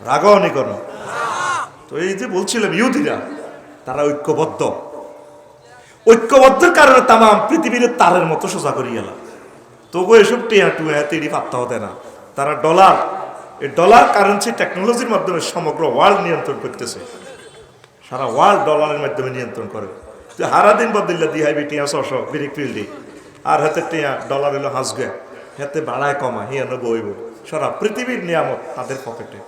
রাগাওনি করো তো এই যে বলছিলাম ইহুদিরা, তারা ঐক্যবদ্ধ। ঐক্যবদ্ধের কারণে তামাম পৃথিবীর তারের মতো সোজা করি গেল। তবু এসব টিয়া টুয়া তেড়ি পাত্তা হতে না। তারা ডলার, এই ডলার কারেন্সি টেকনোলজির মাধ্যমে সমগ্র ওয়ার্ল্ড নিয়ন্ত্রণ করতেছে। সারা ওয়ার্ল্ড ডলারের মাধ্যমে নিয়ন্ত্রণ করে। যে হারাদিন বদলিল্লা দিয়ে হাইবি টিয়া ছশ, বিরিক ফিল্ডি আর হাতে টিয়া ডলার হলো হাসবে হাতে ভাড়ায় কমা হিয়ানো বইব সারা পৃথিবীর নিয়ামত তাদের পকেটে।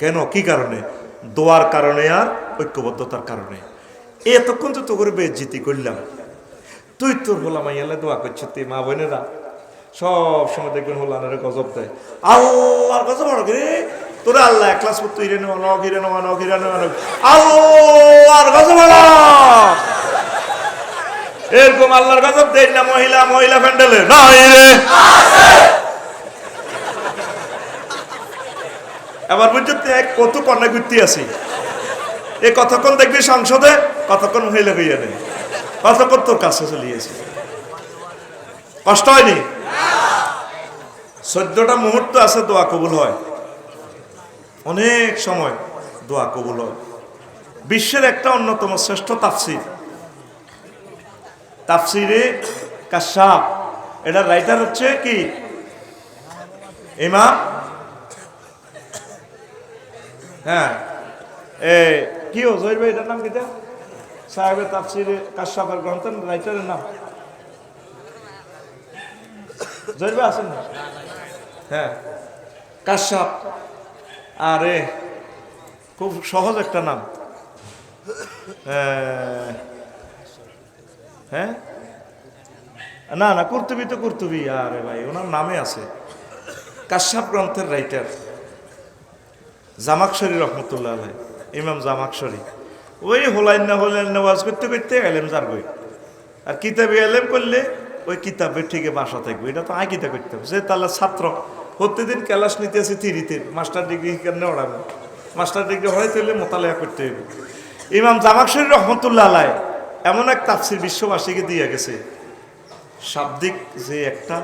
কেন? কি কারণে? দোয়ার কারণে আর ঐক্যবদ্ধতার কারণে। এতক্ষণ তো তো করে বেজিতি করলাম। তুই তোর হোলা মাইয়ালে দোয়া করছে তুই মা বোনেরা। সব সময় দেখবেন হোলানের গজব দেয়। আল্লাহর গজব রে তোরা আল্লাহ এক ক্লাস করতে ইরে নেওয়া নক ইরে নেওয়া নক ইরে নেওয়া নক আল্লাহর গজব এরকম আল্লাহর গজব দেন না মহিলা মহিলা প্যান্ডেলে। না রে এবার বুঝতে এক কত কন্যা ঘুরতে আছি। এ কতক্ষণ দেখবি সংসদে, কতক্ষণ মহিলা হইয়া নেই কতক্ষণ তোর কাছে চলিয়েছে কষ্ট হয়নি? চোদ্দটা মুহূর্ত আছে দোয়া কবুল হয়। অনেক সময় দোয়া কবুল হয়। বিশ্বের একটা অন্যতম শ্রেষ্ঠ তাফসির। তাফসিরে কাশাপ এটা রাইটার হচ্ছে কি? ইমাম হ্যাঁ। এ, কি ও জহির ভাই, এটার নাম কিটা সাহেবের তাফসিরে কাশাপের গ্রন্থ রাইটারের নাম। জহির ভাই আছেন হ্যাঁ। কাশাপ আরে, খুব সহজ একটা নাম। হ্যাঁ? না না, কুর্তুবি তো কুর্তুবি। আরে ভাই, ওনার নামে আছে। কাশ্যাপ গ্রন্থের রাইটার। জামাকশরী রহমতুল্লাহ আলাই ইমাম জামাকশরী। ওই হোলাইন না হোলাইন নেওয়াজ করতে করতে এলেম যার বই আর কিতাবে এলেম করলে ওই কিতাবে ঠিকই বাসা থাকবে। এটা তো আয় কিতা করতে হবে। যে তাহলে ছাত্র, প্রতিদিন ক্লাস নিতে আছে থিরিতে মাস্টার ডিগ্রি কেন ওড়াবে? মাস্টার ডিগ্রি হয় তাহলে মোতালেয়া করতে হবে ইমাম জামাকশরী রহমতুল্লাহ আলাই এমন এক তাফসির বিশ্ববাসীকে দিয়ে গেছে। শাব্দিক যে একটা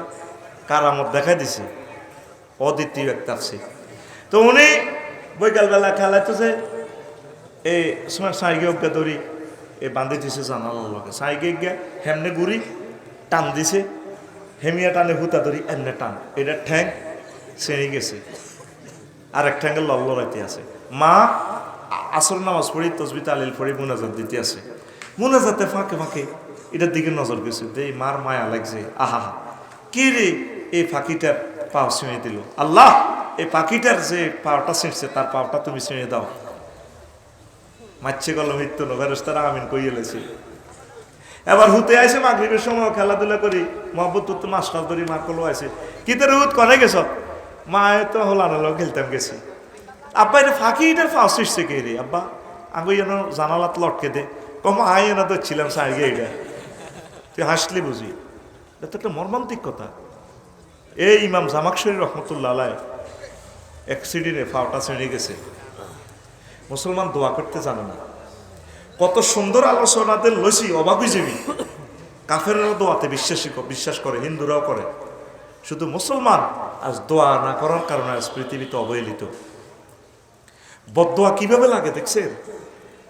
কারামত দেখা দিছে। অদ্বিতীয় এক তাফসির। তো উনি বৈকালবেলা খেলাইতেছে এই সময় সাইগে অজ্ঞা দড়ি এ বান্ধি দিছে জানালার লগে। সাইগে গিয়া হেমনে গুড়ি টান দিছে। হেমিয়া টানে হুতা ধরি এমনে টান। এটা ঠ্যাং ছেড়ে গেছে। আর এক ঠ্যাঙ্গে লল্লরাইতে আছে। মা আসর নামাজ পড়ি তসবি তালিল পড়ি মুনাজাত দিতে আছে। মুনাজাতে ফাঁকে ফাঁকে এটার দিকে নজর গেছে। যে মার মায়া লাগছে। আহা হা কি রে এই ফাঁকিটার পাও ছিঁড়ে দিল। আল্লাহ! এই পাখিটার যে পাওটা ছিঁড়ছে, তার পাওটা তুমি ছিঁড়ে দাও। মাচ্ছে গেল মৃত্যু নভেরস্তারা আমিন কইয়েলেছি এবার হুতে আইসে মাগরিবের সময় খেলাধুলা করি, মহব্বত তো কাজ ধরি মার কলো আছে কি তোর হুত করে গেছ? মা তো হলানো লোক খেলতাম গেছি। আব্বা, এটা ফাঁকি, এটার ফাঁস শিখছে কে রে? আব্বা আগে যেন জানালাত লটকে দে। কম আই এনে ছিলাম সাইগে এটা তুই হাসলি বুঝি। এটা তো একটা মর্মান্তিক কথা। এই ইমাম জামাকশরী রহমতুল্লাহ অ্যাক্সিডেন্টে ফাওটা ছেড়ে গেছে। মুসলমান দোয়া করতে জানে না। কত সুন্দর আলোচনাদের লইছি অবাক যাবি কাফেররাও দোয়াতে বিশ্বাসী বিশ্বাস করে, হিন্দুরাও করে। শুধু মুসলমান আজ দোয়া না করার কারণে আজ পৃথিবীতে অবহেলিত। বদোয়া কীভাবে লাগে দেখছেন?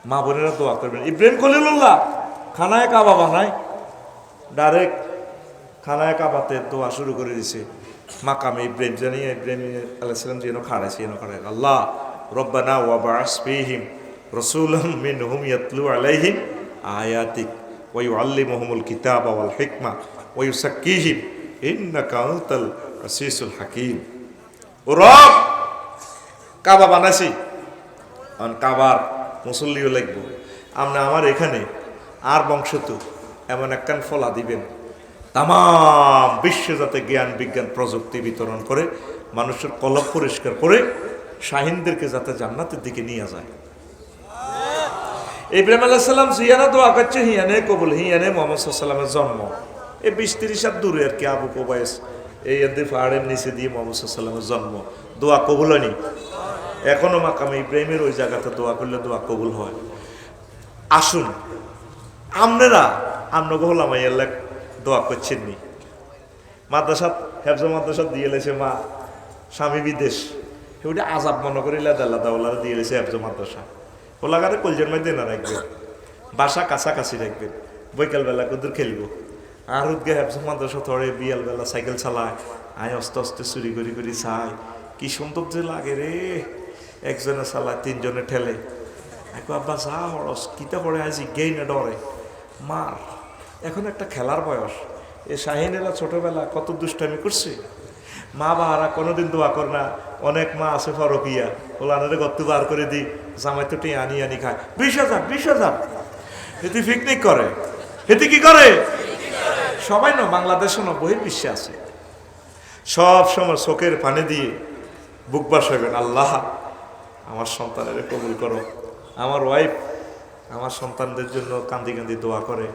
মা বোনেরা দোয়া করবেন। ইব্রাহিম খলিলুল্লাহ, খানায় কাবা বানায়। ডাইরেক্ট খানায় কাবাতে দোয়া শুরু করে দিছে। মাকামে ইব্রাহিম জানিয়ে ইব্রাহিম আলাইসালাম যেন খাড়াইছে যেন খাড়াই আল্লাহ, রব্বানা ওয়া বাস ফীহিম রাসূলাম মিনহুম ইয়াতলু আলাইহিম আয়াতিক ওয়া ইউআল্লিমুহুমুল কিতাবা ওয়াল হিকমা ওয়া ইউসাক্কিহিম ইন্নাকা আনতাল আসিসুল হাকীম। ও রব, কাবা বানাইছি। কারণ কাবার মুসল্লিও লাগবো। আমরা আমার এখানে আর বংশ তো এমন একখান ফলা দিবেন। তাম বিশ্বে যাতে জ্ঞান, বিজ্ঞান, প্রযুক্তি বিতরণ করে, মানুষের কলব পরিষ্কার করে, শাহিনদেরকে যাতে জান্নাতের দিকে নিয়ে যায়। ইব্রাহিম আলাহ সাল্লাম জিয়ানা দোয়া করছে, হিয়ানে কবুল, হিয়ানে মোহাম্মদ সাল্লামের জন্ম। এই বিশ তিরিশ হাত দূরে আর কি, আবু কোবাইস এই এদের পাহাড়ের নিচে দিয়ে মোহাম্মদ সাল্লামের জন্ম। দোয়া কবুল হয়নি। এখনও মাকামে ইব্রাহিমের ওই জায়গাতে দোয়া করলে দোয়া কবুল হয়। আসুন আপনারা আমরা গোলাম আল্লাহ দোয়া করছেন নি মাদ্রাসাত, হেফজ মাদ্রাসাত দিয়ে লেছে মা, স্বামী বিদেশ। ওটা আজাব মনে করে লাদা লাদা ওলারা দিয়ে দিয়েছে একজন মাদ্রাসা। ওলাগারে কলজের মধ্যে না রাখবেন বাসা কাছাকাছি বৈকাল বেলা কদুর খেলব। আর উদ্গে একজন মাদ্রাসা থরে বিয়াল বেলা সাইকেল চালায়। আয় আস্তে আস্তে চুরি করি করি চাই কি সুন্দর যে লাগে রে। একজনে চালায়, তিনজনে ঠেলে। একো আব্বা যা হরস কিতা পড়ে আজি, গেই না ডরে মার এখন একটা খেলার বয়স। এ শাহিনেরা ছোটবেলা কত দুষ্টামি করছে? মা বাবারা কোনোদিন দোয়া কর না, অনেক মা আছে ফরকিয়া, ওলানারে গত্ত বার করে দিই জামাই তো টিয়ে আনি আনি খায়। বিশ হাজার বিশ হাজার। এটি পিকনিক করে। এটি কি করে? সবাই না বাংলাদেশে না বহির বিশ্বে আছে। সব সময় চোখের পানি দিয়ে বুক বাসাবেন, আল্লাহ, আমার সন্তানের কবুল করো। আমার ওয়াইফ আমার সন্তানদের জন্য কান্দি কান্দি দোয়া করে।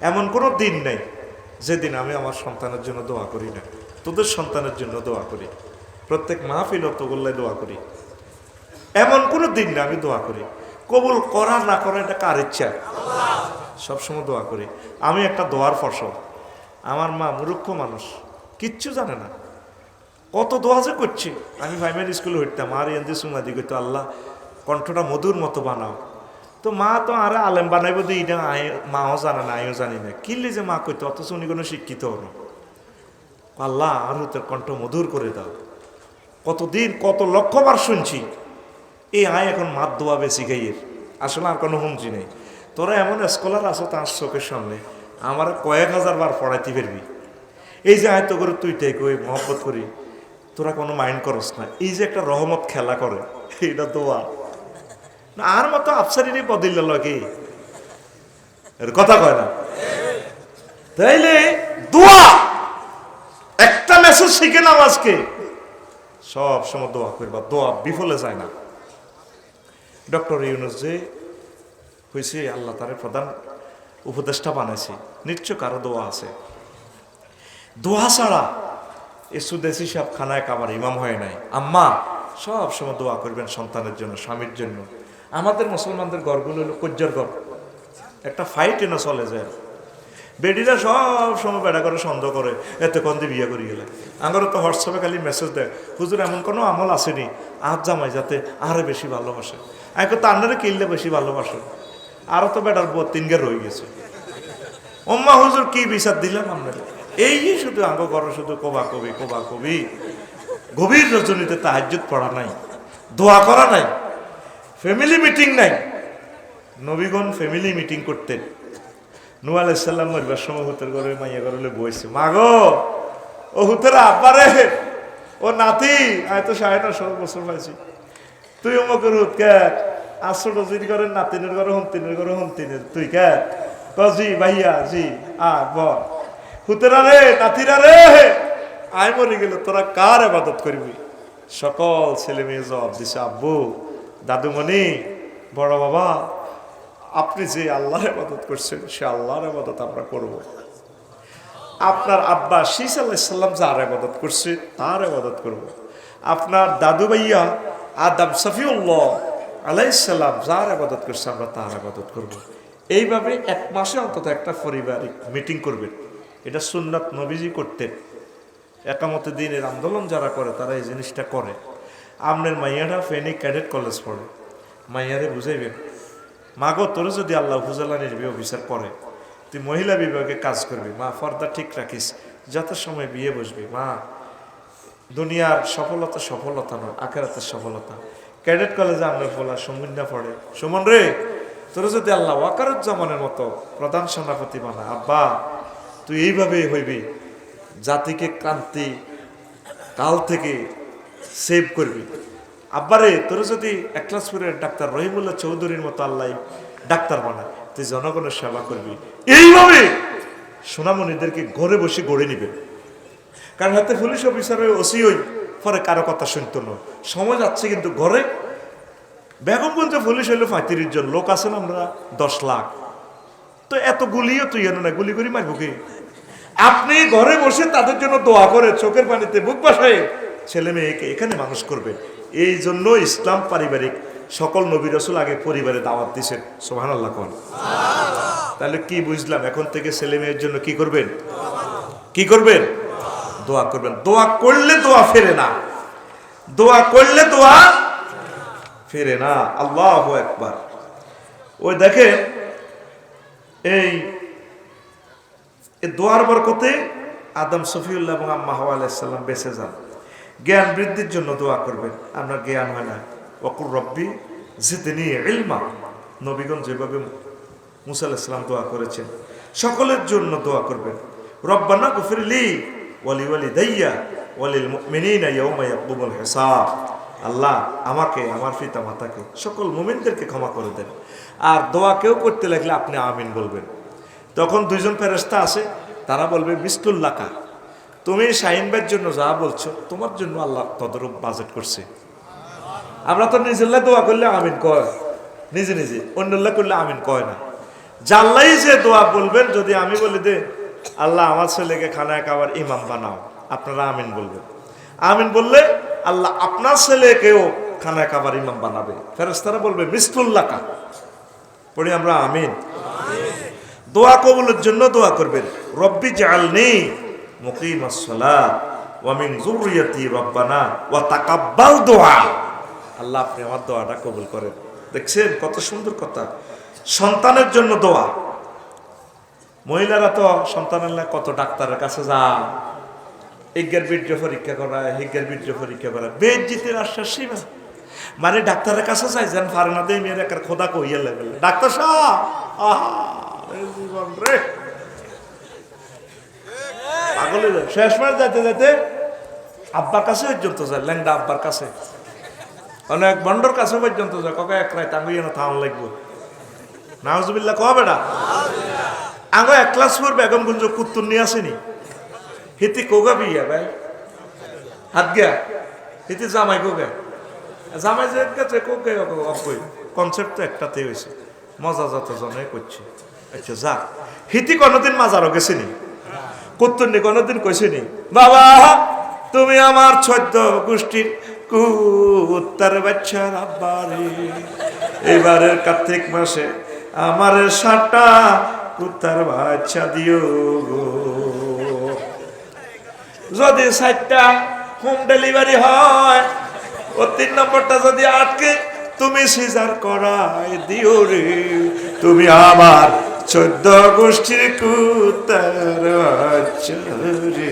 এমন কোনো দিন নেই যেদিন আমি আমার সন্তানের জন্য দোয়া করি না। তোদের সন্তানের জন্য দোয়া করি। প্রত্যেক মাহফিল অতগুল্লায় দোয়া করি। এমন কোনো দিন না আমি দোয়া করি। কবুল করা না করা এটা কার ইচ্ছা? সবসময় দোয়া করি। আমি একটা দোয়ার ফসল। আমার মা মূর্খ মানুষ, কিচ্ছু জানে না। কত দোয়া যে করছি। আমি প্রাইমারি স্কুলে হইতাম আর এনজি সুমাদি কইতো আল্লাহ, কণ্ঠটা মধুর মতো বানাও। তো মা তো আর আলেম বানাইব দিয়ে এটা মাও জানে না আমিও জানি না। কিনলে যে মা কইতো? অথচ উনি কোনো শিক্ষিত হলো আল্লাহ, আর তোর কণ্ঠ মধুর করে দাও। কতদিন, কত লক্ষবার শুনছি, এই আয় এখন মাত দোয়া বেশি গাইয়ের। আসলে আর কোনো হুমজি নেই। তোরা এমন স্কলার আছো তার চোখের সামনে, আমার কয়েক হাজার বার পড়াইতে পারবি। এই যে আয়ত্ত করে তুই তাই কই, মহব্বত করি। তোরা কোনো মাইন্ড করস না। এই যে একটা রহমত খেলা করে, এটা দোয়া। আর মতো আফসারিরই লাগে এর কথা কয় না। তাইলে দোয়া! একটা মেসেজ শিখে নাও আজকে। সব সময় দোয়া করবা, দোয়া বিফলে যায় না। ডক্টর ইউনুস যে হয়েছে আল্লাহ তারে প্রধান উপদেষ্টা বানাইছে নিশ্চয় কারও দোয়া আছে। দোয়া ছাড়া এ সুদেশি সাহেব খানায় কাবার ইমাম হয় নাই। আম্মা, সব সময় দোয়া করবেন সন্তানের জন্য, স্বামীর জন্য। আমাদের মুসলমানদের গড়গুলো হলো কজ্জার গড় একটা ফাইট এনে চলে যায় বেডিরা সব সময় বেড়া করে সন্দেহ করে, এতে কন্দে বিয়ে করি গেলে আমার তো হোয়াটসঅ্যাপে খালি মেসেজ দেয়, হুজুর, এমন কোনো আমল আসেনি, আজ জামাই যাতে আরে বেশি ভালোবাসে। আমি তো আন্ডারে কিনলে বেশি ভালোবাসে? আরও তো বেটার বউ তিনগে রয়ে গেছে। ওম্মা হুজুর, কি বিচার দিলাম আপনার এই শুধু আঙ্গ করো শুধু কবা কবি কবা কবি। গভীর রজনীতে তাহাজ্জুদ পড়া নাই, দোয়া করা নাই। ফ্যামিলি মিটিং নাই। নবীগণ ফ্যামিলি মিটিং করতেন। নু আলাইসাল্লাম মরবার সময় হুতের ঘরে, মাইয়া ঘরে বইছে, মাগো, ও হুতেরা আব্বারে, ও নাতি, আমি তো সাড়ে নশো বছর পাইছি। তুই অমকের হুত কে? আসো রজির ঘরে নাতিনের ঘরে, হন্তিনের ঘরে, হন্তিনের। তুই ক? জি, ভাইয়া, জি, আ বল হুতেরা রে, নাতিরা রে আয় মরে গেল তোরা কার আবাদত করবি? সকল ছেলে মেয়ে জবাব দিছে, আব্বু দাদুমণি, বড় বাবা, আপনি যে আল্লাহর আবাদত করছেন, সে আল্লাহর আবাদত আমরা করব। আপনার আব্বা শীষ আল্লাহিসাল্লাম যার আবাদত করছে, তার আবাদত করব। আপনার দাদু ভাইয়া আদাম সফিউল্লাহ আলাইসাল্লাম যার আবাদত করছে, আমরা তার আবাদত করব। এইভাবে এক মাসে অন্তত একটা পারিবারিক মিটিং করবেন। এটা সুন্নাত নবীজি করতেন। একামতে দিনের আন্দোলন যারা করে, তারা এই জিনিসটা করে। আপনার মাইয়াটা ফেনী ক্যাডেট কলেজ পড়ে। মাইয়ারে বুঝাইবেন, মাগো, তোর যদি আল্লাহ হুজালা নির্বি অফিসার করে, তুই মহিলা বিভাগে কাজ করবি, মা ফর্দা ঠিক রাখিস, যত সময় বিয়ে বসবি, মা, দুনিয়ার সফলতা সফলতা নয়, আখেরাতের সফলতা। ক্যাডেট কলেজে আমরা বলা সুমিন্না পড়ে। সুমন রে, তোর যদি আল্লাহ ওয়াকারুজ্জামানের মতো প্রধান সেনাপতি বানা, আব্বা, তুই এইভাবেই হইবি, জাতিকে ক্রান্তি কাল থেকে সেভ করবি। আব্বারে, তোর যদি এক ক্লাস একলাসপুরের ডাক্তার রহিমুল্লাহ চৌধুরীর মতো আল্লাহ ডাক্তার বানা তুই জনগণের সেবা করবি। এইভাবে সোনামণিদেরকে ঘরে বসে গড়ে নিবে। কারণ হাতে পুলিশ অফিসারের ওসি ওই পরে কারও কথা শুনতো না। সময় যাচ্ছে কিন্তু ঘরে। বেগমগঞ্জ পুলিশ হইল পঁয়ত্রিশ জন, লোক আছেন আমরা দশ লাখ। তো এত গুলিও তুই এনো না, গুলি করি মারবো কি? আপনি ঘরে বসে তাদের জন্য দোয়া করে, চোখের পানিতে বুক বাসায় ছেলে মেয়েকে এখানে মানুষ করবে। এই জন্য ইসলাম পারিবারিক সকল নবী রসুল আগে পরিবারে দাওয়াত দিছেন সোহান আল্লাহ কন। তাহলে কি বুঝলাম? এখন থেকে ছেলে মেয়ের জন্য কি করবেন? কি করবেন? দোয়া করবেন। দোয়া করলে দোয়া ফেরে না। দোয়া করলে দোয়া ফেরে না। আল্লাহ একবার ওই এই এই দোয়ার বরকতে আদম সফিউল্লাহ এবং আম্মা হাওয়া আলাইসাল্লাম বেঁচে যান। জ্ঞান বৃদ্ধির জন্য দোয়া করবেন। আপনার জ্ঞান হয় না। অকুর রব্বি জিতনি ইলমা। নবীগঞ্জ যেভাবে মুসা আলাইসাল্লাম দোয়া করেছেন, সকলের জন্য দোয়া করবেন। রব্বানা গফিরলি ওয়ালি ওয়ালি দাইয়া ওয়ালিল ইয়াকুমুল হিসাব। আল্লাহ আমাকে, আমার পিতা মাতাকে সকল মুমিনদেরকে ক্ষমা করে দেন। আর দোয়া কেউ করতে লাগলে আপনি আমিন বলবেন। তখন দুইজন ফেরেস্তা আছে তারা বলবে বিস্তুল্লাকা তুমি শাহিন ভাইয়ের জন্য যা বলছো, তোমার জন্য আল্লাহ তদরূপ বাজেট করছে। আমরা তো নিজেল্লা দোয়া করলে আমিন কয়। নিজে নিজে অন্যল্লা করলে আমিন কয় না। জাল্লাই যে দোয়া বলবেন, যদি আমি বলি দে, আল্লাহ আমার ছেলেকে খানায় খাবার ইমাম বানাও, আপনারা আমিন বলবেন। আমিন বললে আল্লাহ আপনার ছেলেকেও খানায় খাবার ইমাম বানাবে। ফেরেস্তারা বলবে মিসফুল্লাকা পড়ি আমরা, আমিন। দোয়া কবুলের জন্য দোয়া করবেন। রব্বি জালনি মুকিম আসসালাত ওয়া মিন যুররিয়াতি রব্বানা ওয়া তাকাব্বাল দোয়া আল্লাহ আপনি আমার দোয়াটা কবুল করেন। দেখছেন কত সুন্দর কথা। সন্তানের জন্য দোয়া। মহিলারা তো সন্তানের কত ডাক্তারের কাছে যা হিজ্ঞার বীর্য পরীক্ষা করা হিজ্ঞার বীর্য পরীক্ষা করা বেদ জিতের আশ্বাস সীমা। মানে ডাক্তারের কাছে চাই যেন পারে দেয়, মেয়ের একটা খোদা কইয়া লেগে ডাক্তার সাহেব! আহা! জীবন রে! পাগল যায়। শেষ মাস যাইতে যাইতে আব্বার কাছে পর্যন্ত যায়, ল্যাংডা আব্বার কাছে। অনেক বন্ডর কাছে পর্যন্ত যায়, কাকা এক রায় টাঙ্গুই না থাম লাগবো। নাউজুবিল্লাহ কহ বেটা? আঙ্গ এক ক্লাস ফোর বেগম গুঞ্জ কুত্তুর নিয়ে আসেনি। হিতি কোগা বিয়া, ভাই? হাত গিয়া। হিতি জামাই কোগা? জামাই যে গেছে কোকে অকই কনসেপ্ট তো একটাতে হয়েছে মজা যত জনে করছে। আচ্ছা যা হিতি কোনোদিন মাজারও গেছেনি। কুত্তুন্নি কোনোদিন কইছেনি বাবা, তুমি আমার ছদ্ম গোষ্ঠীর কুত্তার বাচ্চার আব্বারে এবারের কার্তিক মাসে আমার সাটা কুত্তার বাচ্চা দিও গো। যদি সাইটটা হোম ডেলিভারি হয়, ও তিন নম্বরটা যদি আটকে তুমি সিজার করাই দিও রে। তুমি আমার চোদ্দ গোষ্ঠীর কুত্তার রে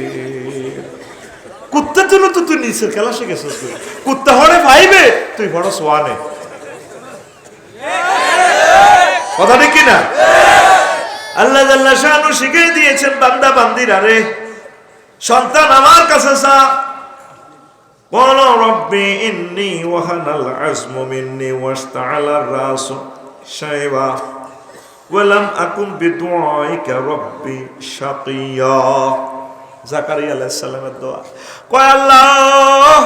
কুত্তার জন্য তো তুই নিচের খেলা শিখেছিস তুই। কুত্তা হরে ভাইবে, তুই বড় সোয়ানে। কথা ঠিক কিনা? আল্লাহ জাল্লাহ শাহানু শিখিয়ে দিয়েছেন বান্দা বান্দিরা রে। সন্তান আমার কাছে চা قال ربي إني وهن العزم مني واشتعل الرأس شيبا ولم أكن بدعائك ربي شقيا জাকারিয়া আলাইহিস সালামের দোয়া কয় আল্লাহ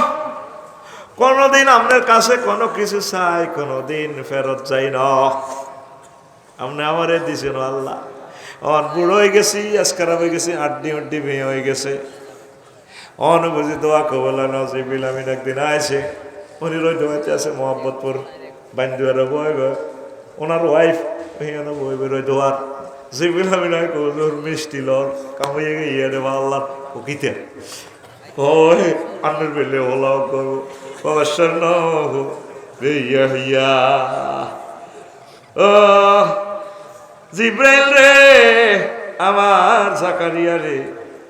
কোনদিন আপনার কাছে কোনো কিছু চাই কোনদিন ফেরত যাই না আপনি আমারে দিছেন আল্লাহ অন বুড়ো হয়ে গেছি আজকার হয়ে গেছি আড্ডি উড্ডি মেয়ে হয়ে গেছে অন বুঝি দোয়া কবলা নজিবিল আমিন। একদিন আইছে উনি রই দোয়াতে আছে মোহাম্মদপুর বান্ধুয়ারে বইবে ওনার ওয়াইফ ওইখানে বইবে রই দোয়ার জিবিল আমিন আই কবুর মিষ্টি লর কামাইয়ে গিয়ে রে আল্লাহ ওকিতে ওই আন্নের বেলে ওলা করব, অবসর নহ বেইয়া ও জিব্রাইল রে, আমার জাকারিয়া রে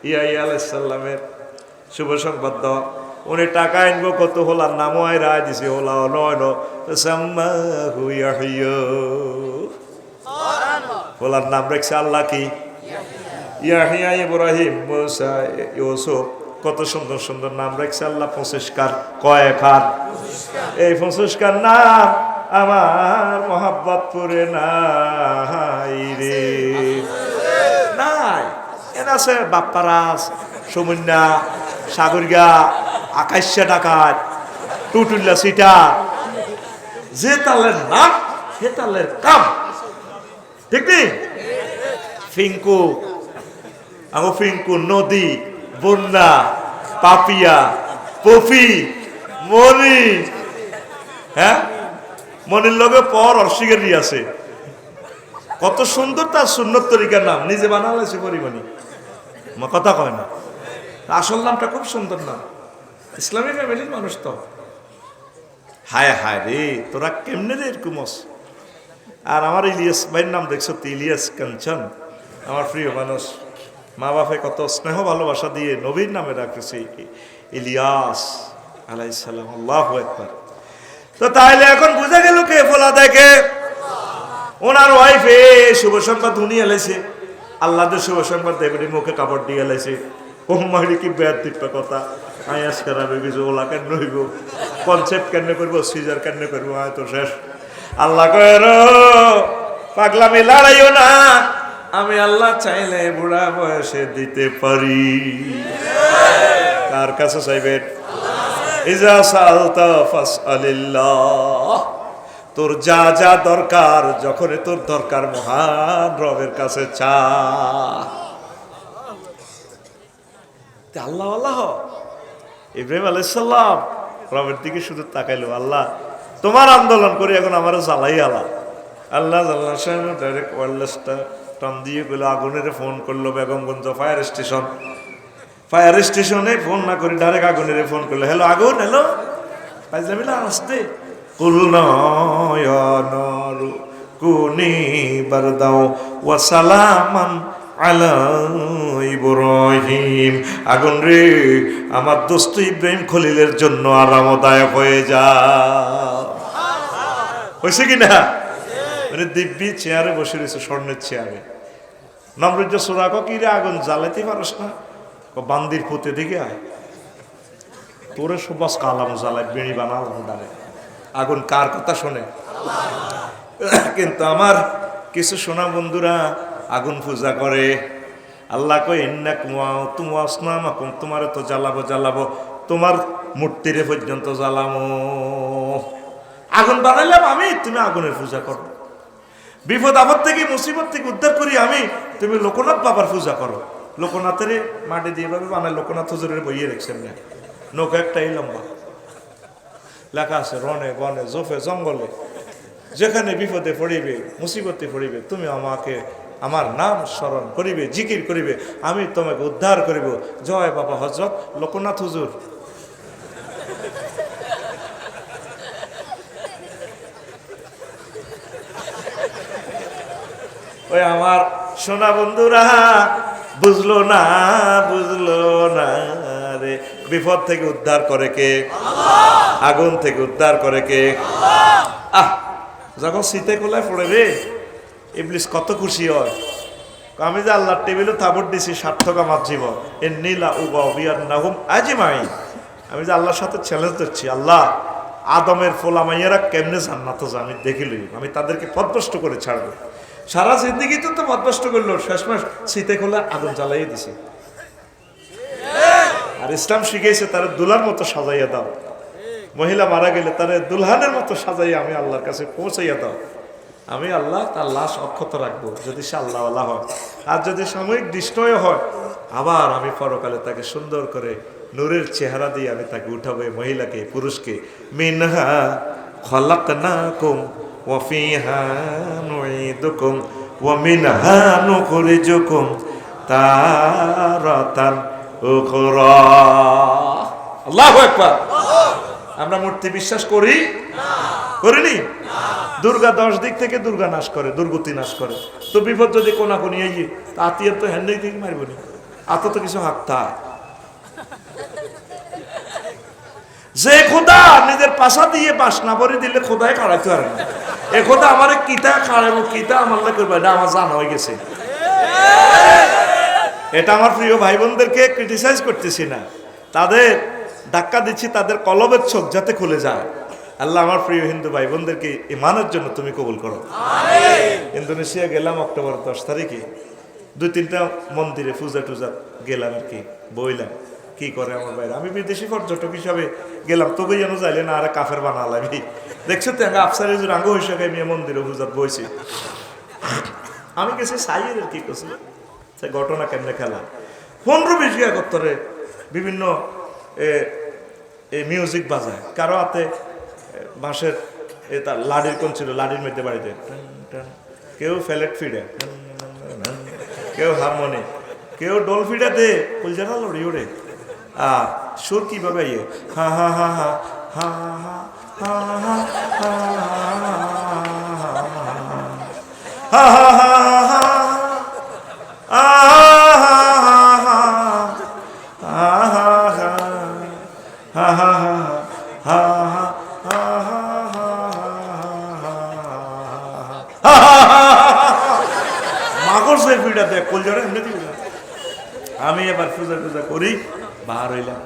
ইয়াই আলাইসাল্লামের শুভ সংবাদ দাও। উনি টাকা আনব, কত হোলার নামও আয় রায় দিছে, হোলা নয় হোলার নাম রাখছে আল্লাহ কি? ইয়াহিয়া ইব্রাহিম ইউসুফ। কত সুন্দর সুন্দর নাম রাখছে আল্লাহ, পঁচিশকার। কয়েকার এই পঁচিশকার নাম আমার মোহাব্বত পুরে নাই রে। নাই। আছে বাপ্পারাস সমুন্যা। সাগরিয়া আকাশ্যা ডাকাত, টুটুল্লা সিটা, যে তালের নাম সে তালের কাম। ঠিক নেই? ফিঙ্কু আমো ফিঙ্কু, নদী, বন্যা, পাপিয়া, পফি, মনি। হ্যাঁ? মনির লগে পর অস্বীকারী আছে। কত সুন্দর তার সুন্নত তরিকার নাম, নিজে বানালেছে পরিমাণি আমার কথা কয় না। আসল নামটা খুব সুন্দর নাম। ইসলামী ফ্যামিলির মানুষ তো। হায় হায় রে, তোরা কেমনে রে এরকম আর আমার ইলিয়াস ভাইয়ের নাম দেখছ তো, ইলিয়াস কাঞ্চন? আমার প্রিয় মানুষ। মা বাপে কত স্নেহ ভালোবাসা দিয়ে নবীর নামে রাখতেছে ইলিয়াস আলাইসালাম, আল্লাহ একবার তো তাহলে এখন বুঝা গেল কে ফোলা দেখে? ওনার ওয়াইফে শুভ সংবাদ উনি এলাইছে। আল্লাহ শুভ সংবাদ দেবেন মুখে কাপড় দিয়ে এলাইছে। ও মারি কি বেয়ার দিব্য কথা? আয়াস খারাপ হয়ে ওলা কেন হইব? কনসেপ্ট কেন করব? সিজার কেন করব? হয়তো শেষ। আল্লাহ কয়ের পাগলামি লড়াইও না। আমি আল্লাহ চাইলে বুড়া বয়সে দিতে পারি। কার কাছে চাইবেন ইজা সালতা ফাসআলিল্লাহ। তোর যা যা দরকার যখন তোর দরকার, মহান রবের কাছে চা। আল্লাহ আল্লাহ। ইব্রাহিম আলাইসাল্লাম রবের দিকে শুধু তাকাইলো, আল্লাহ, তোমার আন্দোলন করে এখন আমার জ্বালাই আলা। আল্লাহ জাল্লা সাহেব ডাইরেক্ট ওয়ারলেসটা টান দিয়ে গেলো আগুনের ফোন করল বেগমগঞ্জ ফায়ার স্টেশন ফায়ার স্টেশনে ফোন না করে ডাইরেক্ট আগুনের ফোন করল। হ্যালো, আগুন, হ্যালো। পাইজামিলা আসতে কুলনয়নর কুনি বারদাও ওয়াসালামান আলা আগুন রে, আমার দোস্ত ইব্রাহিম খলিলের জন্য আরামদায়ক হয়ে যা। হয়েছে কি না? মানে দিব্যি চেয়ারে বসে রয়েছে স্বর্ণের চেয়ারে। নমরুজ্জ সোরাক কি রে আগুন জ্বালাতে পারস না? বান্দির পুঁতে দিকে আয়। তোরে সুবাস কালাম জ্বালায়, বেড়ি বানালাম ডালে আগুন কার কথা শোনে? কিন্তু আমার কিছু সোনা বন্ধুরা আগুন পূজা করে। আল্লাহ কই এন্না কুমাও তুমি আসনামাকুম তোমার তো জ্বালাবো জ্বালাবো। তোমার মূর্তিরে পর্যন্ত জ্বালামো। আগুন বানাইলাম আমি, তুমি আগুনের পূজা করো। বিপদ আপদ থেকে, মুসিবত থেকে উদ্ধার করি আমি, তুমি লোকনাথ বাবার পূজা করো। লোকনাথের মাটি দিয়ে ভাবে বানায়, লোকনাথ হুজুরের বইয়ে রেখেছেন না নৌকা একটাই লম্বা। লেখা আছে, রনে, বনে, জোফে, জঙ্গলে, যেখানে বিপদে পড়িবে, মুসিবতে পড়িবে, তুমি আমাকে আমার নাম স্মরণ করিবে, জিকির করিবে, আমি তোমাকে উদ্ধার করিব। জয় বাবা হজরত লোকনাথ হুজুর। ওই আমার সোনা বন্ধুরা, বুঝলো না বুঝলো না রে। বিপদ থেকে উদ্ধার করে কে? আগুন থেকে উদ্ধার করে কে? আহ, যখন শীতে কোলায় পড়ে রে ইবলিস কত খুশি হয়। আমি যে আল্লাহর টেবিলে থাবর দিছি, সার্থক আমার জীবন। এর নীলা উবা বিয়ার নাহুম আজিমাই আমি যে আল্লাহর সাথে চ্যালেঞ্জ দিচ্ছি আল্লাহ আদমের ফোলা মাইয়ারা কেমনে জান্নাত আমি দেখিলই আমি তাদেরকে পদভ্রষ্ট করে ছাড়বো। সারা জিন্দিগি তো তো পদভ্রষ্ট করল, শেষমেশ শীতে খোলা আগুন জ্বালাইয়ে দিছে। আর ইসলাম শিখেছে তার দুলার মতো সাজাইয়া দাও। মহিলা মারা গেলে তার দুলহানের মতো সাজাইয়া আমি আল্লাহর কাছে পৌঁছাইয়া দাও। আমি আল্লাহ তার লাশ অক্ষত রাখব, যদি সে আল্লাহ আল্লাহ হয়। আর যদি সাময়িক দৃষ্টয় হয়, আবার আমি পরকালে তাকে সুন্দর করে নূরের চেহারা দিয়ে আমি তাকে উঠাবো এই মহিলাকে পুরুষকে। মিনহা খলাকনাকুম ওয়া ফিহা নুঈদুকুম ওয়া মিনহা নুখরিজুকুম তারাতান উখরা। আল্লাহু আকবার। আমরা মূর্তি বিশ্বাস করি? করিনি? দুর্গা দশ দিক থেকে দুর্গা নাশ করে, দুর্গতি নাশ করে। তো বিপদ যদি কোনা কোনি এই আত্মীয় তো হ্যান্ডে দিকে মারব নি। আত তো কিছু হাঁকতা যে খোদা নিজের পাশা দিয়ে বাস না ভরে দিলে খোদায় কাড়াইতে পারে না। এ খোদা আমার কিতা কাড়াবো কিতা আমার লাগে করবে না, আমার জানা হয়ে গেছে। এটা আমার প্রিয় ভাই বোনদেরকে ক্রিটিসাইজ করতেছি না। তাদের ধাক্কা দিচ্ছি, তাদের কলবের চোখ যাতে খুলে যায়। আল্লাহ আমার প্রিয় হিন্দু ভাই বোনদেরকে ইমানের জন্য তুমি কবুল করো। ইন্দোনেশিয়া গেলাম অক্টোবর দশ তারিখে। দুই তিনটা মন্দিরে পূজা টুজা গেলাম আর কি বইলাম। কি করে আমার বাইরে আমি বিদেশি পর্যটক হিসাবে গেলাম তবে যেন যাইলে না আর কাফের বানালাম। দেখছ তো আমি আফসারে রাঙ্গ হিসাবে মেয়ে মন্দিরে পূজাত বইছি। আমি গেছি সাইয়ের আর কি করছি সে ঘটনা কেমনে খেলা? পনেরো বিশ গিয়া করতরে বিভিন্ন এ, মিউজিক বাজায়। কারও হাতে বাঁশের তার লাডির কোন ছিল লাডির মধ্যে বাড়িতে। কেউ ফ্যালেট ফিডে। কেউ হারমোনি কেউ ডোল ফিডে দে কুলজাটা লড়ি ওড়ে আ সুর কীভাবে ইয়ে হা হা হা হা হা হা হা হা হা হা হা মাকড় আমি এবার পূজা টুজা করি বার হইলাম।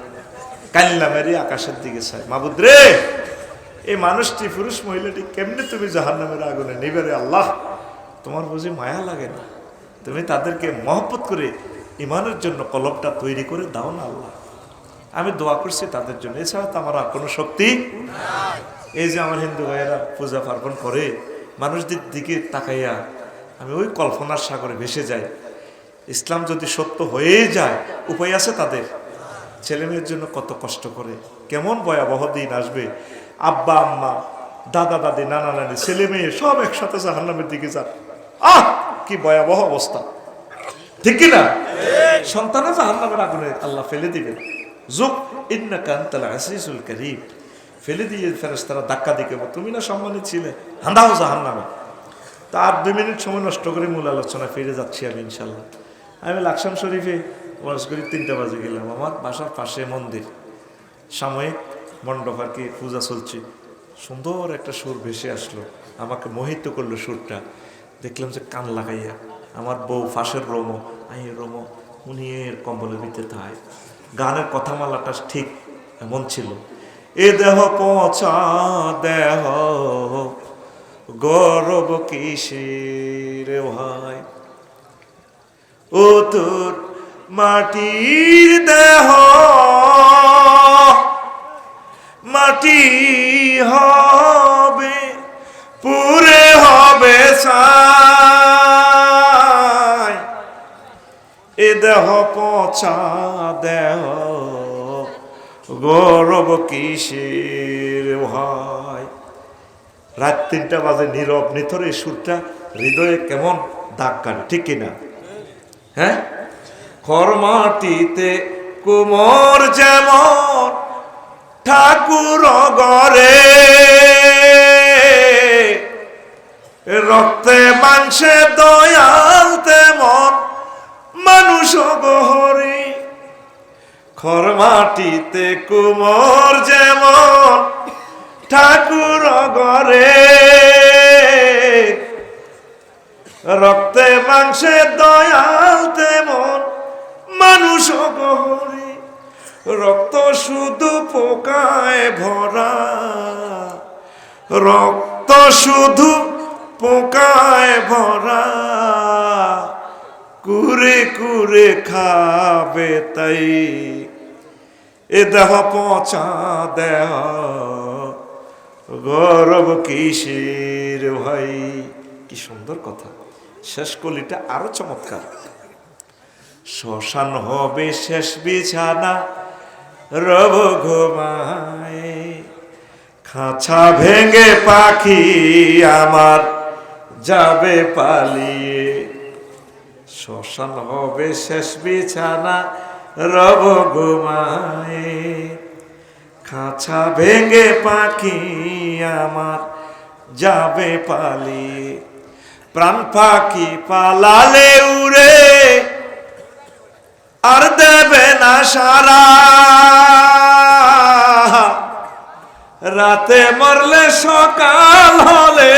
কান্লাম এরি আকাশের দিকে চাই। মাবুদ রে, এই মানুষটি পুরুষ মহিলাটি কেমনে তুমি জাহান নামের আগুনে নিবে আল্লাহ? তোমার বুঝি মায়া লাগে না? তুমি তাদেরকে মহব্বত করে ইমানের জন্য কলবটা তৈরি করে দাও না আল্লাহ। আমি দোয়া করছি তাদের জন্য। এছাড়া তো আমার আর কোনো শক্তি এই যে আমার হিন্দু ভাইয়েরা পূজা পার্বণ করে, মানুষদের দিকে তাকাইয়া আমি ওই কল্পনার সাগরে ভেসে যাই। ইসলাম যদি সত্য হয়েই যায়, উপায় আছে তাদের। ছেলে মেয়ের জন্য কত কষ্ট করে। কেমন ভয়াবহ দিন আসবে। আব্বা, আম্মা, দাদা, দাদি, নানা, নানি, ছেলে, মেয়ে, সব একসাথে জাহান্নামের দিকে যান। আহ, কি ভয়াবহ অবস্থা। ঠিক কি না? সন্তানও জাহান্নামের আগুনে আল্লাহ ফেলে দিবেন। যুগ ইন্না কান্তাল আসিসুল করিম। ফেলে দিয়ে ফেরেস্তারা ধাক্কা দিকে তুমি না সম্মানিত ছিলে হান্দাও জাহান্নামে। তার দুই মিনিট সময় নষ্ট করে মূল আলোচনা ফিরে যাচ্ছি আমি ইনশাল্লাহ আমি লাকসাম শরীফে ওয়াজ করি তিনটা বাজে গেলাম। আমার বাসার পাশে মন্দির। সাময়িক মণ্ডপ আর কি, পূজা চলছে। সুন্দর একটা সুর ভেসে আসলো। আমাকে মোহিত করল সুরটা। দেখলাম যে কান লাগাইয়া। আমার বউ ফাঁসের রোমো আই রোমো, উনি এর কম্বলের ভিতরে তাই গানের কথামালাটা ঠিক এমন ছিল। এ দেহ পচা দেহ গৌরব কিসের ভাই? ও তোর মাটির দেহ। মাটি হবে, পুরে হবে এ দেহ পচা দেহ, গৌরব কিসের ভাই? রাত তিনটা বাজে, নীরব নিথর সুরটা হৃদয়ে কেমন দাগ কাটে, ঠিক কিনা? হ্যাঁ? খরমাটিতে কুমোর যেমন ঠাকুর গরে রক্তে মাংসে দয়াল তেমন মানুষ গহরে খরমাটিতে কুমোর যেমন ঠাকুর গরে রক্তে, মাংসে, দয়াল তেমন মানুষ গহরে রক্ত শুধু পোকায় ভরা। রক্ত শুধু পোকায় ভরা। কুরে কুরে খাবে তাই। এ দেহ পচা দেহ, গৌরব কিসের ভাই? কি সুন্দর কথা। শেষ কলিটা আরও চমৎকার। শ্মশান হবে শেষ বিছানা, রব ঘুমায়। খাঁচা ভেঙে পাখি আমার যাবে পালিয়ে। শ্মশান হবে শেষ বিছানা, রব ঘুমায়। খাঁচা ভেঙে পাখি আমার যাবে পালিয়ে। প্রাণ পাখি পালালে উড়ে, আর দেবে না সারা। রাতে মরলে সকাল হলে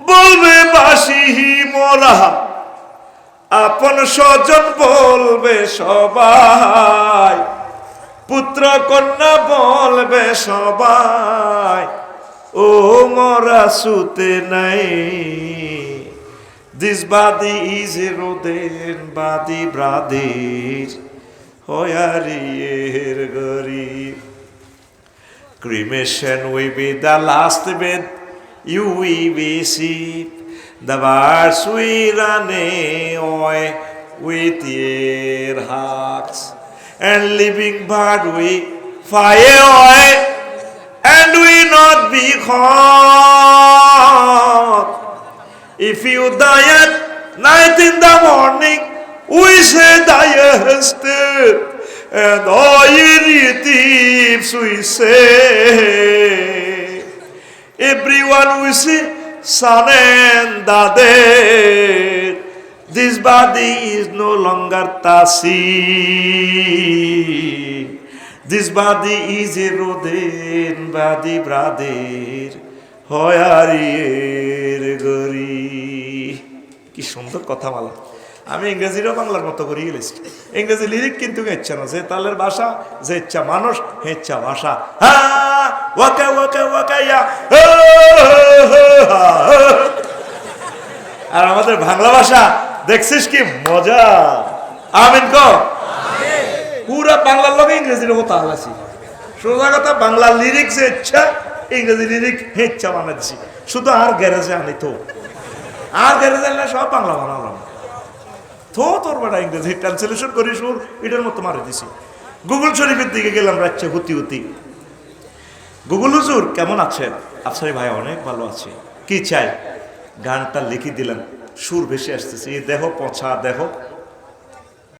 বলবে বাসি মোরা। আপন স্বজন বলবে সবাই, পুত্র কন্যা বলবে সবাই। ও মরা সুতে নাই। দিস বাদি ইজ রোদেন বাদি ব্রাদির হয়ারিয়ের গরিব cremation we be the last bed you we be sip the bars we ran way with year hucks and living bird we fire way not be caught. If you die at night in the morning, we say thy and all ye we say. Everyone we see, son and daughter. This body is no longer Tasi. This body is a Roden body brother. হয়ারিয়ের গরি কি সুন্দর কথা বলা আমি ইংরেজিরও বাংলার মতো করে গেলেছি ইংরেজি লিরিক কিন্তু ইচ্ছা না যে তালের ভাষা যে ইচ্ছা মানুষ হে ইচ্ছা ভাষা। ওয়াকা ওয়াকা ওয়াকা ইয়া হো, হো, হা, হো। আর আমাদের বাংলা ভাষা দেখছিস কি মজা? আমিন ক পুরা বাংলার লগে ইংরেজির মতো আলাসি সোজা কথা বাংলা লিরিক যে ইচ্ছা, ইংরেজি লিরিক ইচ্ছা বানাচ্ছি শুধু আর গ্যারেজে আনি তো আর গ্যারেজে আনলে সব বাংলা বানালাম তো তোর বেটা ইংরেজি ট্রান্সলেশন করি সুর, এটার মতো মারি দিছি। গুগল শরীফের দিকে গেলাম রাজ্যে হুতি হুতি। গুগল হুজুর, কেমন আছেন? আফসারি ভাই অনেক ভালো আছে। কি চাই? গানটা লিখে দিলেন। সুর ভেসে আসতেছে। এই দেহ পছা দেহ